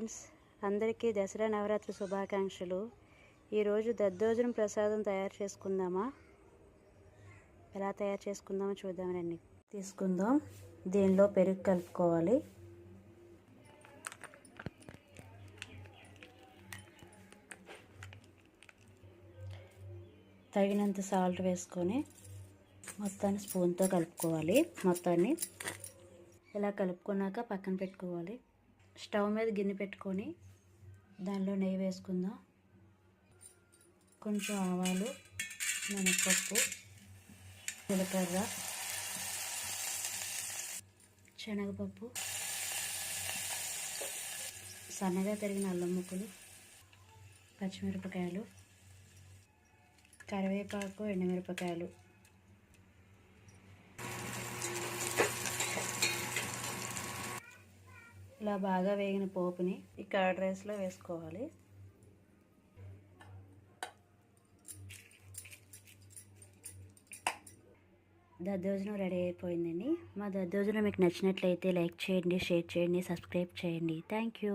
Friends అందరికీ దసరా నవరాత్రి శుభాకాంక్షలు. ఈరోజు దద్దోజనం ప్రసాదం తయారు చేసుకుందామా? ఎలా తయారు చేసుకుందామో చూద్దాం రండి. తీసుకుందాం. దీనిలో పెరుగు కలుపుకోవాలి. తగినంత సాల్ట్ వేసుకొని మొత్తాన్ని స్పూన్తో కలుపుకోవాలి. మొత్తాన్ని ఇలా కలుపుకున్నాక పక్కన పెట్టుకోవాలి. స్టవ్ మీద గిన్నె పెట్టుకొని దానిలో నెయ్యి వేసుకుందాం. కొంచెం ఆవాలు మినపప్పు జీలకర్ర శనగపప్పు సన్నగా తరిగిన అల్లం ముక్కలు పచ్చిమిరపకాయలు కరివేపాకు ఎండుమిరపకాయలు ఇలా బాగా వేగిన పోపుని ఈ కర్డ్ రైస్లో వేసుకోవాలి. దద్దోజనం రెడీ అయిపోయిందండి. మా దద్దోజనం మీకు నచ్చినట్లయితే లైక్ చేయండి షేర్ చేయండి సబ్స్క్రైబ్ చేయండి. Thank you.